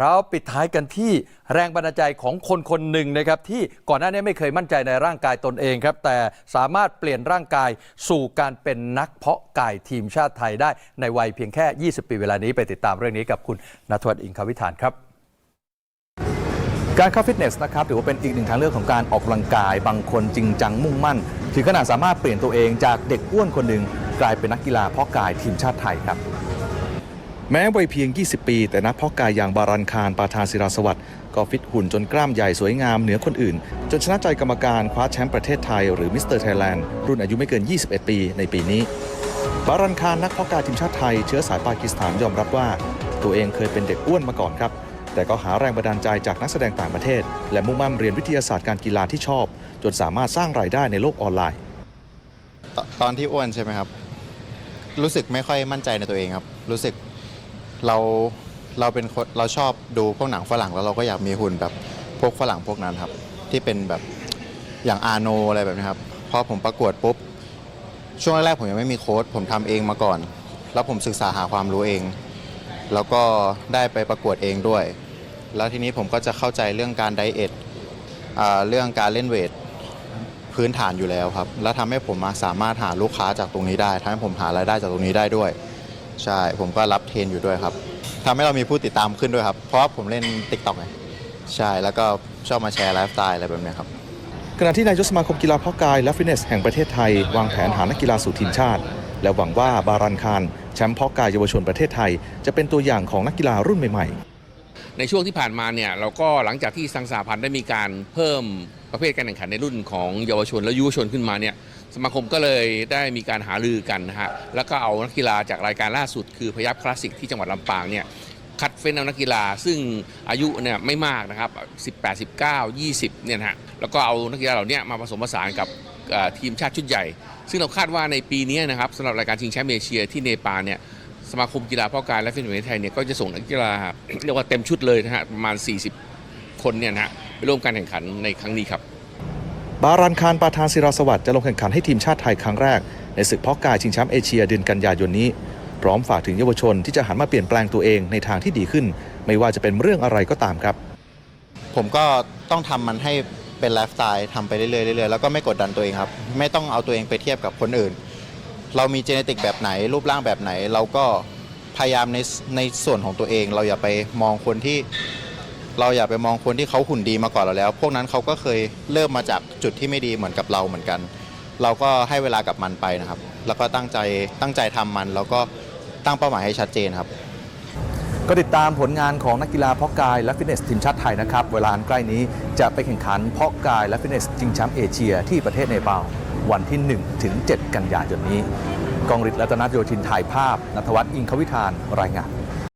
เราปิดท้ายกันที่แรงบันดาลใจของคนคนหนึ่งนะครับ ที่ก่อนหน้านี้ไม่เคยมั่นใจในร่างกายตนเองครับ แต่สามารถเปลี่ยนร่างกายสู่การเป็นนักเพาะกายทีมชาติไทยได้ในวัยเพียงแค่ 20 ปีเวลานี้ไปติดตามเรื่องนี้กับคุณนัทวัฒน์อิงควิธานครับการเข้าฟิตเนสนะครับถือว่าเป็นอีกหนึ่งทางเลือกของการออกกำลังกายบางคนจริงจังมุ่งมั่น ถึงขนาดสามารถเปลี่ยนตัวเองจากเด็กอ้วนคนหนึ่งกลายเป็นนักกีฬาเพาะกายทีมชาติไทยครับ แม้วัยเพียง 20 ปี แต่นักเพาะกายอย่างบารันคารปาทานศิราสวัสดิ์ก็ฟิตหุ่นจนกล้ามใหญ่สวยงามเหนือคนอื่น จนชนะใจกรรมการคว้าแชมป์ประเทศไทยหรือมิสเตอร์ไทยแลนด์รุ่นอายุไม่เกิน 21 ปีในปีนี้ บารันคารนักเพาะกายทีมชาติไทยเชื้อสายปากีสถานยอมรับว่า ตัวเองเคยเป็นเด็กอ้วนมาก่อนครับ แต่ก็หาแรงบันดาลใจจากนักแสดงต่างประเทศ และมุ่งมั่นเรียนวิทยาศาสตร์การกีฬาที่ชอบ จนสามารถสร้างรายได้ในโลกออนไลน์ ตอนที่อ้วนใช่ไหมครับ รู้สึกไม่ค่อยมั่นใจในตัวเองครับ รู้สึก เราเราเป็นคนเราชอบดูพวกหนังฝรั่งแล้วเราก็อยากมีหุ่นแบบพวกฝรั่งพวกนั้นครับ ที่เป็นแบบอย่างอาโนอะไรแบบนี้ครับพอผมประกวดปุ๊บ ช่วงแรกๆผมยังไม่มีโค้ดผมทำเองมาก่อน แล้วผมศึกษาหาความรู้เอง แล้วก็ได้ไปประกวดเองด้วย แล้วทีนี้ผมก็จะเข้าใจเรื่องการไดเอทเรื่องการเล่นเวทพื้นฐานอยู่แล้วครับ แล้วทำให้ผมมาสามารถหาลูกค้าจากตรงนี้ได้ทำให้ผมหารายได้จากตรงนี้ได้ด้วย ใช่ ผมก็รับเทรนอยู่ด้วยครับทำให้เรามีผู้ติดตามขึ้นด้วยครับ เพราะว่าผมเล่น t ิ k t o k ไงใช่แล้วก็ชอบมาแชร์ไลฟ์สไตล์อะไรแบบเนี้ยครับ ขณะที่นายกสมาคมกีฬาเพาะกายและฟิตเนสแห่งประเทศไทย วางแผนหานักกีฬาสู่ทีมชาติ และหวังว่าบารันคารแชมป์เพาะกายเยาวชนประเทศไทย จะเป็นตัวอย่างของนักกีฬารุ่นใหม่ๆ ในช่วงที่ผ่านมาเนี่ยเราก็หลังจากที่สังสาพันธ์ได้มีการเพิ่มประเภทการแข่งขันในรุ่นของเยาวชนและยุวชนขึ้นมาเนี่ยสมาคมก็เลยได้มีการหารือกันนะฮะแล้วก็เอานักกีฬาจากรายการล่าสุด คือพยับคลาสสิกที่จังหวัดลำปางเนี่ยคัดเฟ้นเอานักกีฬาซึ่งอายุเนี่ยไม่มากนะครับ 18 19 20 เนี่ยนะฮะแล้วก็เอานักกีฬาเหล่านี้มาผสมผสานกับทีมชาติชุดใหญ่ ซึ่งเราคาดว่าในปีนี้นะครับสำหรับรายการชิงแชมป์เอเชียที่เนปาลเนี่ย สมาคมกีฬาเพาะกายและฟิตเนสไทยเนี่ยก็จะส่งนักกีฬาเรียกว่าเต็มชุดเลยนะฮะประมาณ 40 คนเนี่ยนะฮะไปร่วมการแข่งขันในครั้งนี้ครับ บารันคารปาทานศิราสวัสดิ์จะลงแข่งขันให้ทีมชาติไทยครั้งแรก ในศึกเพาะกายชิงแชมป์เอเชียเดือนกันยายนนี้ พร้อมฝากถึงเยาวชนที่จะหันมาเปลี่ยนแปลงตัวเองในทางที่ดีขึ้น ไม่ว่าจะเป็นเรื่องอะไรก็ตามครับ ผมก็ต้องทำมันให้เป็นไลฟ์สไตล์ทำไปเรื่อยๆเรื่อยๆแล้วก็ไม่กดดันตัวเองครับไม่ต้องเอาตัวเองไปเทียบกับคนอื่น เรามีเจเนติกแบบไหน รูปร่างแบบไหน เราก็พยายามในในส่วนของตัวเอง เราอย่าไปมองคนที่ เราอย่าไปมองคนที่เขาหุ่นดีมาก่อนเราแล้ว พวกนั้นเขาก็เคยเริ่มมาจากจุดที่ไม่ดีเหมือนกับเราเหมือนกัน เราก็ให้เวลากับมันไปนะครับ แล้วก็ตั้งใจตั้งใจทำมัน แล้วก็ตั้งเป้าหมายให้ชัดเจนครับ ก็ติดตามผลงานของนักกีฬาเพาะกายและฟิตเนสทีมชาติไทยนะครับ เวลาอันใกล้นี้จะไปแข่งขันเพาะกายและฟิตเนสชิงแชมป์เอเชียที่ประเทศเนปาล วันที่ 1 ถึง 7 กันยายนนี้ กองริดรัตนโยธินถ่ายภาพนัทวัฒน์อิงควิธานรายงาน